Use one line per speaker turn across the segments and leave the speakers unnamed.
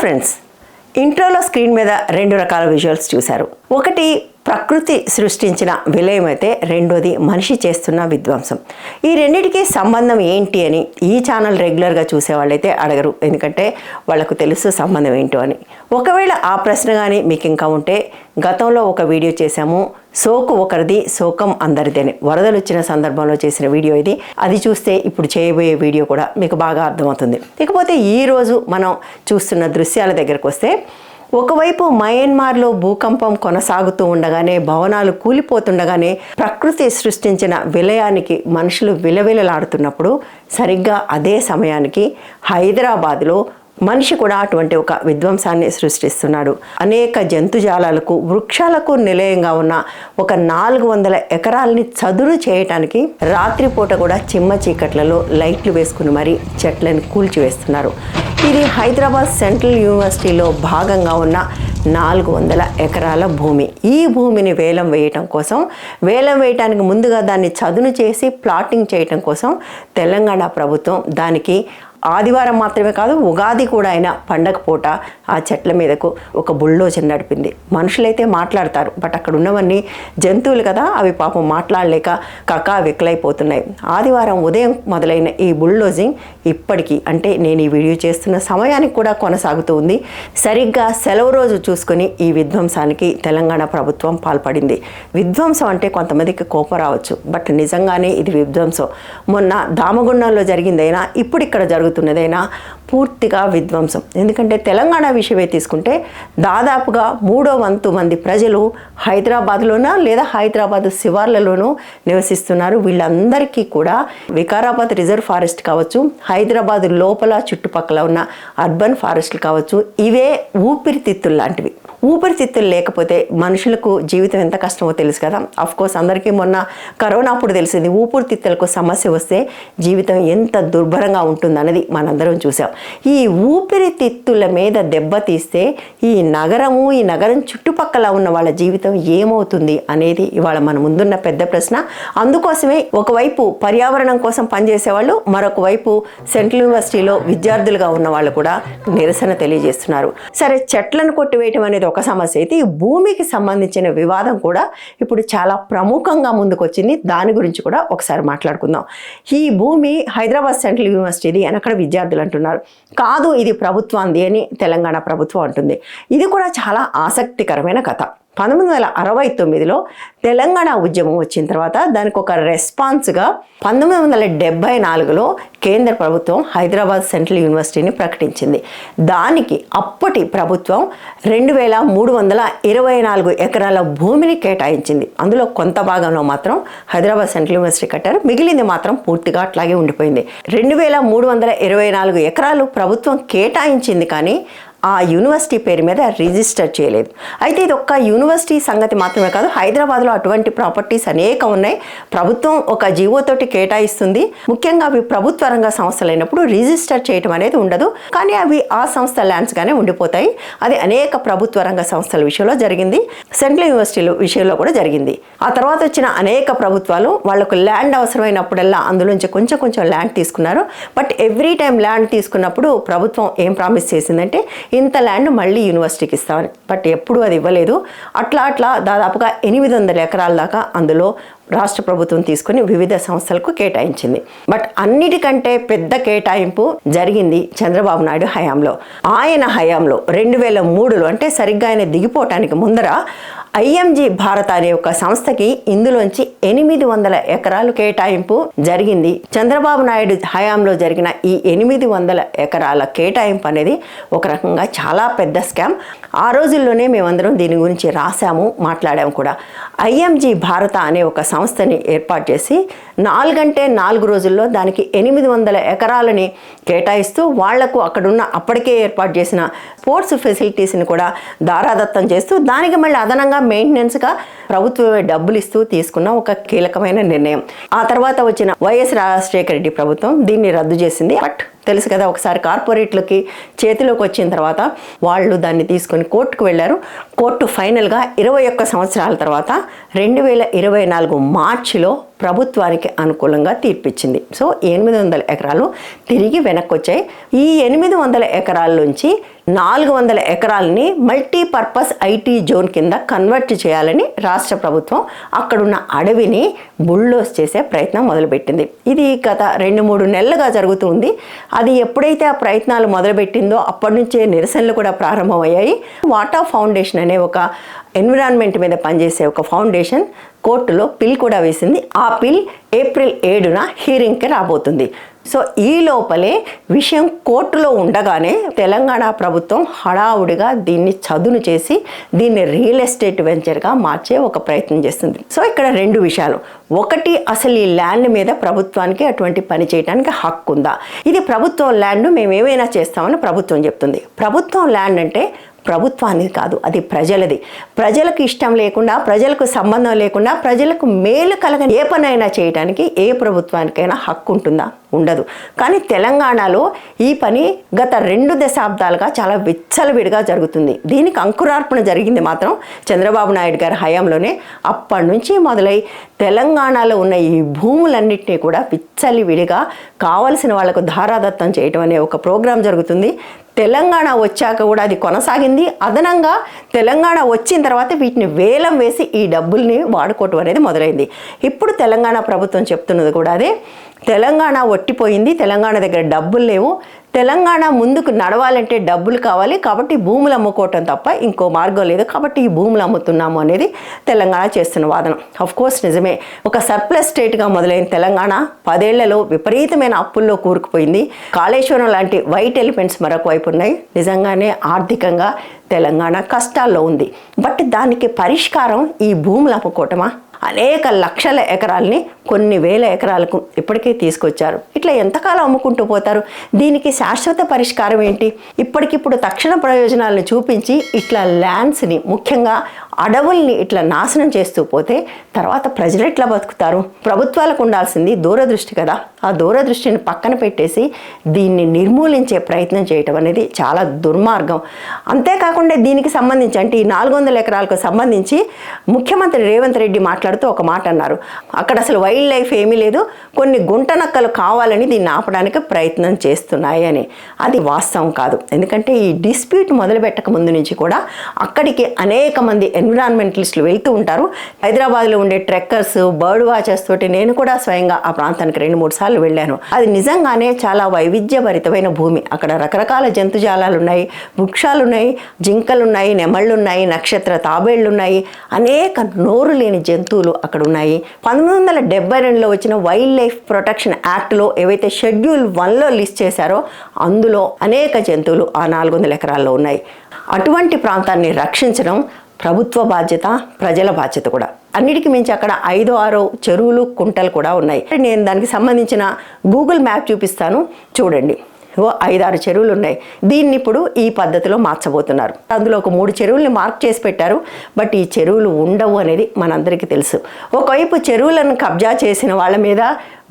difference. Screen మీద రెండు రకాల విజువల్స్ చూశారు. ఒకటి ప్రకృతి సృష్టించిన విలయం అయితే రెండోది మనిషి చేస్తున్న విధ్వంసం. ఈ రెండింటికి సంబంధం ఏంటి అని ఈ ఛానల్ రెగ్యులర్గా చూసే వాళ్ళైతే అడగరు. ఎందుకంటే వాళ్ళకు తెలుసు సంబంధం ఏంటో అని. ఒకవేళ ఆ ప్రశ్న కానీ మీకు ఇంకా ఉంటే గతంలో ఒక వీడియో చేశాము. సోకు ఒకరిది శోకం అందరిది అని. వరదలు వచ్చిన సందర్భంలో చేసిన వీడియో ఇది. అది చూస్తే ఇప్పుడు చేయబోయే వీడియో కూడా మీకు బాగా అర్థమవుతుంది. ఇకపోతే ఈరోజు మనం చూస్తున్న దృశ్యాల దగ్గరకు వస్తే ఒకవైపు మయన్మార్లో భూకంపం కొనసాగుతూ ఉండగానే భవనాలు కూలిపోతుండగానే ప్రకృతి సృష్టించిన విలయానికి మనుషులు విలవిలలాడుతున్నప్పుడు సరిగ్గా అదే సమయానికి హైదరాబాద్లో మనిషి కూడా అటువంటి ఒక విధ్వంసాన్ని సృష్టిస్తున్నాడు. అనేక జంతుజాలాలకు వృక్షాలకు నిలయంగా ఉన్న ఒక నాలుగు వందల ఎకరాలని చదును చేయటానికి రాత్రిపూట కూడా చిమ్మ చీకట్లలో లైట్లు వేసుకుని మరీ చెట్లను కూల్చివేస్తున్నారు. ఇది హైదరాబాద్ సెంట్రల్ యూనివర్సిటీలో భాగంగా ఉన్న నాలుగు వందల ఎకరాల భూమి. ఈ భూమిని వేలం వేయటం కోసం వేలం వేయటానికి ముందుగా దాన్ని చదును చేసి ప్లాటింగ్ చేయటం కోసం తెలంగాణ ప్రభుత్వం దానికి ఆదివారం మాత్రమే కాదు ఉగాది కూడా అయినా పండగ పూట ఆ చెట్ల మీదకు ఒక బుల్డోజర్ నడిపింది. మనుషులైతే మాట్లాడతారు బట్ అక్కడ ఉన్నవన్నీ జంతువులు కదా అవి పాపం మాట్లాడలేక కకా వికలైపోతున్నాయి. ఆదివారం ఉదయం మొదలైన ఈ బుల్డోజింగ్ ఇప్పటికీ అంటే నేను ఈ వీడియో చేస్తున్న సమయానికి కూడా కొనసాగుతూ ఉంది. సరిగ్గా సెలవు రోజు చూసుకొని ఈ విధ్వంసానికి తెలంగాణ ప్రభుత్వం పాల్పడింది. విధ్వంసం అంటే కొంతమందికి కోపం రావచ్చు బట్ నిజంగానే ఇది విధ్వంసం. మొన్న దామగుండంలో జరిగిందైనా ఇప్పుడు ఇక్కడ జరుగుతున్నదైనా పూర్తిగా విధ్వంసం. ఎందుకంటే తెలంగాణ విషయమే తీసుకుంటే దాదాపుగా మూడో వంతు మంది ప్రజలు హైదరాబాద్లోనా లేదా హైదరాబాద్ శివార్లలోనూ నివసిస్తున్నారు. వీళ్ళందరికీ కూడా వికారాబాద్ రిజర్వ్ ఫారెస్ట్ కావచ్చు హైదరాబాద్ లోపల చుట్టుపక్కల ఉన్న అర్బన్ ఫారెస్ట్లు కావచ్చు ఇవే ఊపిరితిత్తులు లాంటివి. ఊపిరితిత్తులు లేకపోతే మనుషులకు జీవితం ఎంత కష్టమో తెలుసు కదా. అఫ్ కోర్స్ అందరికీ మొన్న కరోనా అప్పుడు తెలిసింది ఊపిరితిత్తులకు సమస్య వస్తే జీవితం ఎంత దుర్భరంగా ఉంటుందన్నది మనందరం చూసాం. ఈ ఊపిరితిత్తుల మీద దెబ్బతీస్తే ఈ నగరము ఈ నగరం చుట్టుపక్కల ఉన్న వాళ్ళ జీవితం ఏమవుతుంది అనేది ఇవాళ మన ముందున్న పెద్ద ప్రశ్న. అందుకోసమే ఒకవైపు పర్యావరణం కోసం పనిచేసే వాళ్ళు మరొక వైపు సెంట్రల్ యూనివర్సిటీలో విద్యార్థులుగా ఉన్న వాళ్ళు కూడా నిరసన తెలియజేస్తున్నారు. సరే చెట్లను కొట్టివేయటం అనేది ఒక సమస్య. అయితే ఈ భూమికి సంబంధించిన వివాదం కూడా ఇప్పుడు చాలా ప్రముఖంగా ముందుకొచ్చింది. దాని గురించి కూడా ఒకసారి మాట్లాడుకుందాం. ఈ భూమి హైదరాబాద్ సెంట్రల్ యూనివర్సిటీది అని అక్కడ విద్యార్థులు అంటున్నారు. కాదు ఇది ప్రభుత్వాంది అని తెలంగాణ ప్రభుత్వం అంటుంది. ఇది కూడా చాలా ఆసక్తికరమైన కథ. పంతొమ్మిది వందల అరవై తొమ్మిదిలో తెలంగాణ ఉద్యమం వచ్చిన తర్వాత దానికి ఒక రెస్పాన్స్గా పంతొమ్మిది వందల డెబ్బై నాలుగులో కేంద్ర ప్రభుత్వం హైదరాబాద్ సెంట్రల్ యూనివర్సిటీని ప్రకటించింది. దానికి అప్పటి ప్రభుత్వం రెండు వేల మూడు వందల ఇరవై నాలుగు ఎకరాల భూమిని కేటాయించింది. అందులో కొంత భాగంలో మాత్రం హైదరాబాద్ సెంట్రల్ యూనివర్సిటీ కట్టారు. మిగిలింది మాత్రం పూర్తిగా అట్లాగే ఉండిపోయింది. రెండు వేల మూడు వందల ఇరవై నాలుగు ఎకరాలు ప్రభుత్వం కేటాయించింది కానీ ఆ యూనివర్సిటీ పేరు మీద రిజిస్టర్ చేయలేదు. అయితే ఇది ఒక్క యూనివర్సిటీ సంగతి మాత్రమే కాదు హైదరాబాద్లో అటువంటి ప్రాపర్టీస్ అనేక ఉన్నాయి. ప్రభుత్వం ఒక జీవోతోటి కేటాయిస్తుంది. ముఖ్యంగా అవి ప్రభుత్వ రంగ సంస్థలు అయినప్పుడు రిజిస్టర్ చేయటం అనేది ఉండదు. కానీ అవి ఆ సంస్థ ల్యాండ్స్గానే ఉండిపోతాయి. అది అనేక ప్రభుత్వ రంగ సంస్థల విషయంలో జరిగింది. సెంట్రల్ యూనివర్సిటీల విషయంలో కూడా జరిగింది. ఆ తర్వాత వచ్చిన అనేక ప్రభుత్వాలు వాళ్ళకు ల్యాండ్ అవసరమైనప్పుడల్లా అందులోంచి కొంచెం కొంచెం ల్యాండ్ తీసుకున్నారు. బట్ ఎవ్రీ టైం ల్యాండ్ తీసుకున్నప్పుడు ప్రభుత్వం ఏం ప్రామిస్ చేసిందంటే ఇంత ల్యాండ్ మళ్ళీ యూనివర్సిటీకి ఇస్తామని. బట్ ఎప్పుడు అది ఇవ్వలేదు. అట్లా అట్లా దాదాపుగా ఎనిమిది వందల ఎకరాల దాకా అందులో రాష్ట్ర ప్రభుత్వం తీసుకుని వివిధ సంస్థలకు కేటాయించింది. బట్ అన్నిటికంటే పెద్ద కేటాయింపు జరిగింది చంద్రబాబు నాయుడు హయాంలో. ఆయన హయాంలో రెండు వేల మూడులో అంటే సరిగ్గా ఆయన దిగిపోవటానికి ముందర ఐఎంజీ భారత్ అనే ఒక సంస్థకి ఇందులోంచి ఎనిమిది వందల ఎకరాలు కేటాయింపు జరిగింది. చంద్రబాబు నాయుడు హయాంలో జరిగిన ఈ ఎనిమిది వందల ఎకరాల కేటాయింపు అనేది ఒక రకంగా చాలా పెద్ద స్కామ్. ఆ రోజుల్లోనే మేమందరం దీని గురించి రాసాము మాట్లాడాము కూడా. ఐఎంజీ భారత అనే ఒక సంస్థని ఏర్పాటు చేసి నాలుగంటే నాలుగు రోజుల్లో దానికి ఎనిమిది వందల ఎకరాలని కేటాయిస్తూ వాళ్ళకు అక్కడున్న అప్పటికే ఏర్పాటు చేసిన స్పోర్ట్స్ ఫెసిలిటీస్ని కూడా దారాదత్తం చేస్తూ దానికి మళ్ళీ అదనంగా మెయింటెనెన్స్గా ప్రభుత్వమే డబ్బులు ఇస్తూ తీసుకున్న ఒక కీలకమైన నిర్ణయం. ఆ తర్వాత వచ్చిన వైఎస్ రాజశేఖర రెడ్డి ప్రభుత్వం దీన్ని రద్దు చేసింది. బట్ తెలుసు కదా ఒకసారి కార్పొరేట్లకి చేతిలోకి వచ్చిన తర్వాత వాళ్ళు దాన్ని తీసుకొని కోర్టుకు వెళ్ళారు. కోర్టు ఫైనల్గా ఇరవై ఒక్క సంవత్సరాల తర్వాత రెండు వేల ఇరవై నాలుగు మార్చిలో ప్రభుత్వానికి అనుకూలంగా తీర్పిచ్చింది. సో ఎనిమిది వందల ఎకరాలు తిరిగి వెనక్కి వచ్చాయి ఈ ఎనిమిది వందల ఎకరాల నుంచి నాలుగు వందల ఎకరాలని మల్టీపర్పస్ ఐటీ జోన్ కింద కన్వర్ట్ చేయాలని రాష్ట్ర ప్రభుత్వం అక్కడున్న అడవిని బుల్డోస్ చేసే ప్రయత్నం మొదలుపెట్టింది. ఇది గత రెండు మూడు నెలలుగా జరుగుతుంది. అది ఎప్పుడైతే ఆ ప్రయత్నాలు మొదలుపెట్టిందో అప్పటి నుంచే నిరసనలు కూడా ప్రారంభమయ్యాయి. వాటా ఫౌండేషన్ అనే ఒక ఎన్విరాన్మెంట్ మీద పనిచేసే ఒక ఫౌండేషన్ కోర్టులో పిల్ కూడా వేసింది. ఆ పిల్ ఏప్రిల్ ఏడున హీరింగ్కి రాబోతుంది. సో ఈ లోపలే విషయం కోర్టులో ఉండగానే తెలంగాణ ప్రభుత్వం హడావుడిగా దీన్ని చదును చేసి దీన్ని రియల్ ఎస్టేట్ వెంచర్గా మార్చే ఒక ప్రయత్నం చేస్తుంది. సో ఇక్కడ రెండు విషయాలు. ఒకటి అసలు ఈ ల్యాండ్ మీద ప్రభుత్వానికి అటువంటి పని చేయడానికి హక్కు ఉందా ఇది ప్రభుత్వం ల్యాండ్ మేము ఏమైనా చేస్తామని ప్రభుత్వం చెప్తుంది. ప్రభుత్వం ల్యాండ్ అంటే ప్రభుత్వానికి కాదు అది ప్రజలది. ప్రజలకు ఇష్టం లేకుండా ప్రజలకు సంబంధం లేకుండా ప్రజలకు మేలు కలగని ఏ పనైనా చేయడానికి ఏ ప్రభుత్వానికైనా హక్కు ఉంటుందా? ఉండదు. కానీ తెలంగాణలో ఈ పని గత రెండు దశాబ్దాలుగా చాలా విచ్చలవిడిగా జరుగుతుంది. దీనికి అంకురార్పణ జరిగింది మాత్రం చంద్రబాబు నాయుడు గారి హయాంలోనే. అప్పటి నుంచి మొదలై తెలంగాణలో ఉన్న ఈ భూములన్నింటినీ కూడా విచ్చలివిడిగా కావలసిన వాళ్ళకు ధారాదత్తం చేయటం అనే ఒక ప్రోగ్రాం జరుగుతుంది. తెలంగాణ వచ్చాక కూడా అది కొనసాగింది. అదనంగా తెలంగాణ వచ్చిన తర్వాత వీటిని వేలం వేసి ఈ డబ్బుల్ని వాడుకోవటం అనేది మొదలైంది. ఇప్పుడు తెలంగాణ ప్రభుత్వం చెప్తున్నది కూడా అదే. తెలంగాణ ఒట్టిపోయింది తెలంగాణ దగ్గర డబ్బులు లేవు. తెలంగాణ ముందుకు నడవాలంటే డబ్బులు కావాలి కాబట్టి భూములు అమ్ముకోవటం తప్ప ఇంకో మార్గం లేదు కాబట్టి ఈ భూములు అమ్ముతున్నాము అనేది తెలంగాణ చేస్తున్న వాదన. ఆఫ్ కోర్స్ నిజమే. ఒక సర్ప్లస్ స్టేట్గా మొదలైన తెలంగాణ పదేళ్ళలో విపరీతమైన అప్పుల్లో కూరుకుపోయింది. కాళేశ్వరం లాంటి వైట్ ఎలిమెంట్స్ మరొక వైపు ఉన్నాయి. నిజంగానే ఆర్థికంగా తెలంగాణ కష్టాల్లో ఉంది. బట్ దానికి పరిష్కారం ఈ భూములు అమ్ముకోవటమా? అనేక లక్షల ఎకరాలని కొన్ని వేల ఎకరాలకు ఇప్పటికే తీసుకొచ్చారు. ఇట్లా ఎంతకాలం అమ్ముకుంటూ పోతారు? దీనికి శాశ్వత పరిష్కారం ఏంటి? ఇప్పటికిప్పుడు తక్షణ ప్రయోజనాలను చూపించి ఇట్లా ల్యాండ్స్ని ముఖ్యంగా అడవుల్ని ఇట్లా నాశనం చేస్తూ పోతే తర్వాత ప్రజలు ఎట్లా బతుకుతారు? ప్రభుత్వాలకు ఉండాల్సింది దూరదృష్టి కదా. ఆ దూరదృష్టిని పక్కన పెట్టేసి దీన్ని నిర్మూలించే ప్రయత్నం చేయటం అనేది చాలా దుర్మార్గం. అంతేకాకుండా దీనికి సంబంధించి అంటే ఈ నాలుగు వందల ఎకరాలకు సంబంధించి ముఖ్యమంత్రి రేవంత్ రెడ్డి మాట్లాడుతూ ఒక మాట అన్నారు. అక్కడ అసలు వైల్డ్ లైఫ్ ఏమీ లేదు. కొన్ని గుంట నక్కలు కావాలని దీన్ని ఆపడానికి ప్రయత్నం చేస్తున్నాయి అని. అది వాస్తవం కాదు. ఎందుకంటే ఈ డిస్ప్యూట్ మొదలుపెట్టక ముందు నుంచి కూడా అక్కడికి అనేక మంది ఎన్విరాన్మెంటలిస్టులు వెళ్తూ ఉంటారు. హైదరాబాద్లో ఉండే ట్రెక్కర్స్ బర్డ్ వాచర్స్ తోటి నేను కూడా స్వయంగా ఆ ప్రాంతానికి రెండు మూడు సార్లు వెళ్ళాను. అది నిజంగానే చాలా వైవిధ్యభరితమైన భూమి. అక్కడ రకరకాల జంతుజాలాలు ఉన్నాయి వృక్షాలు ఉన్నాయి జింకలు ఉన్నాయి నెమళ్ళు ఉన్నాయి నక్షత్ర తాబేళ్ళు ఉన్నాయి అనేక నోరు లేని జంతువులు అక్కడ ఉన్నాయి పంతొమ్మిది వందల డెబ్బై రెండులో వచ్చిన వైల్డ్ లైఫ్ ప్రొటెక్షన్ యాక్ట్లో ఏవైతే షెడ్యూల్ వన్లో లిస్ట్ చేశారో అందులో అనేక జంతువులు ఆ నాలుగు వందల ఎకరాల్లో ఉన్నాయి. అటువంటి ప్రాంతాన్ని రక్షించడం ప్రభుత్వ బాధ్యత ప్రజల బాధ్యత కూడా. అన్నిటికీ మించి అక్కడ ఐదో ఆరో చెరువులు కుంటలు కూడా ఉన్నాయి. నేను దానికి సంబంధించిన గూగుల్ మ్యాప్ చూపిస్తాను. చూడండి. ఐదారు చెరువులు ఉన్నాయి దీన్ని ఇప్పుడు ఈ పద్ధతిలో మార్చబోతున్నారు. అందులో ఒక మూడు చెరువుల్ని మార్క్ చేసి పెట్టారు. బట్ ఈ చెరువులు ఉండవు అనేది మనందరికీ తెలుసు. ఒకవైపు చెరువులను కబ్జా చేసిన వాళ్ళ మీద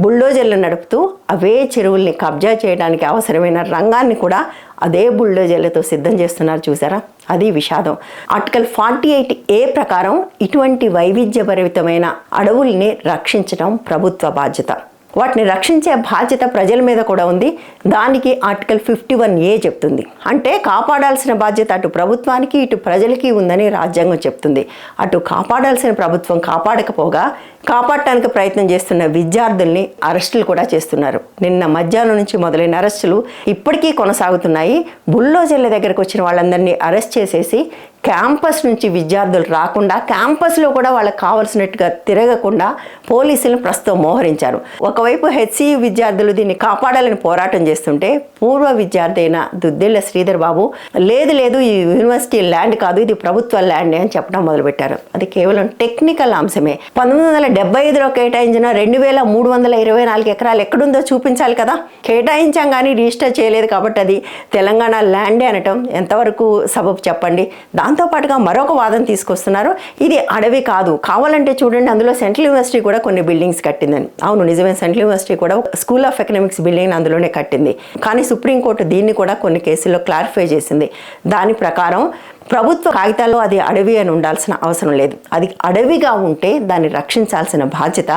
బుల్డోజర్లు నడుపుతూ అవే చెరువుల్ని కబ్జా చేయడానికి అవసరమైన రంగాన్ని కూడా అదే బుల్డోజర్లతో సిద్ధం చేస్తున్నారు. చూసారా? అది విషాదం. ఆర్టికల్ ఫార్టీ ఎయిట్ ఏ ప్రకారం ఇటువంటి వైవిధ్యభరితమైన అడవుల్ని రక్షించడం ప్రభుత్వ బాధ్యత. వాటిని రక్షించే బాధ్యత ప్రజల మీద కూడా ఉంది. దానికి ఆర్టికల్ ఫిఫ్టీ వన్ ఏ చెప్తుంది. అంటే కాపాడాల్సిన బాధ్యత అటు ప్రభుత్వానికి ఇటు ప్రజలకి ఉందని రాజ్యాంగం చెప్తుంది. అటు కాపాడాల్సిన ప్రభుత్వం కాపాడకపోగా కాపాడటానికి ప్రయత్నం చేస్తున్న విద్యార్థుల్ని అరెస్టులు కూడా చేస్తున్నారు. నిన్న మధ్యాహ్నం నుంచి మొదలైన అరెస్టులు ఇప్పటికీ కొనసాగుతున్నాయి. బుల్లోజర్ల దగ్గరకు వచ్చిన వాళ్ళందరినీ అరెస్ట్ చేసేసి క్యాంపస్ నుంచి విద్యార్థులు రాకుండా క్యాంపస్లో కూడా వాళ్ళకి కావాల్సినట్టుగా తిరగకుండా పోలీసులను ప్రస్తుతం మోహరించారు. ఒకవైపు హెచ్సియు విద్యార్థులు దీన్ని కాపాడాలని పోరాటం చేస్తుంటే పూర్వ విద్యార్థి అయిన దుద్దిళ్ళ శ్రీధర్ బాబు లేదు లేదు ఈ యూనివర్సిటీ ల్యాండ్ కాదు ఇది ప్రభుత్వ ల్యాండ్ అని చెప్పడం మొదలుపెట్టారు. అది కేవలం టెక్నికల్ అంశమే. పంతొమ్మిది వందల డెబ్బై ఐదులో కేటాయించిన రెండు వేల మూడు వందల ఇరవై నాలుగు ఎకరాలు ఎక్కడుందో చూపించాలి కదా. కేటాయించాం కానీ రిజిస్టర్ చేయలేదు కాబట్టి అది తెలంగాణ ల్యాండే అనటం ఎంతవరకు సబబు చెప్పండి. దాంతోపాటుగా మరొక వాదన తీసుకొస్తున్నారు. ఇది అడవి కాదు. కావాలంటే చూడండి అందులో సెంట్రల్ యూనివర్సిటీ కూడా కొన్ని బిల్డింగ్స్ కట్టిందని. అవును నిజమే సెంట్రల్ యూనివర్సిటీ కూడా స్కూల్ ఆఫ్ ఎకనామిక్స్ బిల్డింగ్ అందులోనే కట్టింది. కానీ సుప్రీంకోర్టు దీన్ని కూడా కొన్ని కేసుల్లో క్లారిఫై చేసింది. దాని ప్రకారం ప్రభుత్వ కాగితాల్లో అది అడవి అని ఉండాల్సిన అవసరం లేదు. అది అడవిగా ఉంటే దాన్ని రక్షించాల్సిన బాధ్యత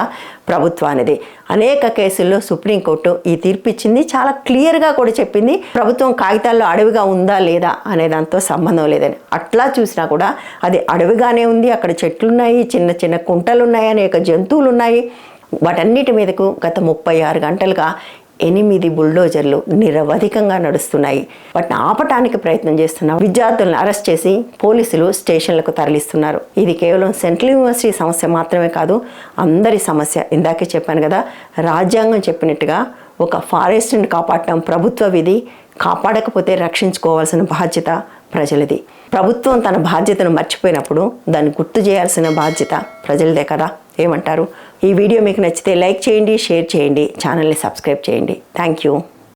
ప్రభుత్వానిది. అనేక కేసుల్లో సుప్రీంకోర్టు ఈ తీర్పు ఇచ్చింది. చాలా క్లియర్గా కూడా చెప్పింది. ప్రభుత్వం కాగితాల్లో అడవిగా ఉందా లేదా అనే దాంతో సంబంధం లేదని. అట్లా చూసినా కూడా అది అడవిగానే ఉంది. అక్కడ చెట్లు ఉన్నాయి చిన్న చిన్న కుంటలు ఉన్నాయి అనేక జంతువులు ఉన్నాయి వాటన్నిటి మీదకు గత ముప్పై ఆరు గంటలుగా ఎనిమిది బుల్డోజర్లు నిరవధికంగా నడుస్తున్నాయి. వాటిని ఆపటానికి ప్రయత్నం చేస్తున్న విద్యార్థులను అరెస్ట్ చేసి పోలీసులు స్టేషన్లకు తరలిస్తున్నారు. ఇది కేవలం సెంట్రల్ యూనివర్సిటీ సమస్య మాత్రమే కాదు అందరి సమస్య. ఇందాకే చెప్పాను కదా రాజ్యాంగం చెప్పినట్టుగా ఒక ఫారెస్ట్ని కాపాడటం ప్రభుత్వ విధి కాపాడకపోతే రక్షించుకోవాల్సిన బాధ్యత ప్రజలది. ప్రభుత్వం తన బాధ్యతను మర్చిపోయినప్పుడు దాన్ని గుర్తు చేయాల్సిన బాధ్యత ప్రజలదే కదా. ఏమంటారు? ఈ వీడియో మీకు నచ్చితే లైక్ చేయండి షేర్ చేయండి ఛానల్ని సబ్స్క్రైబ్ చేయండి. Thank you.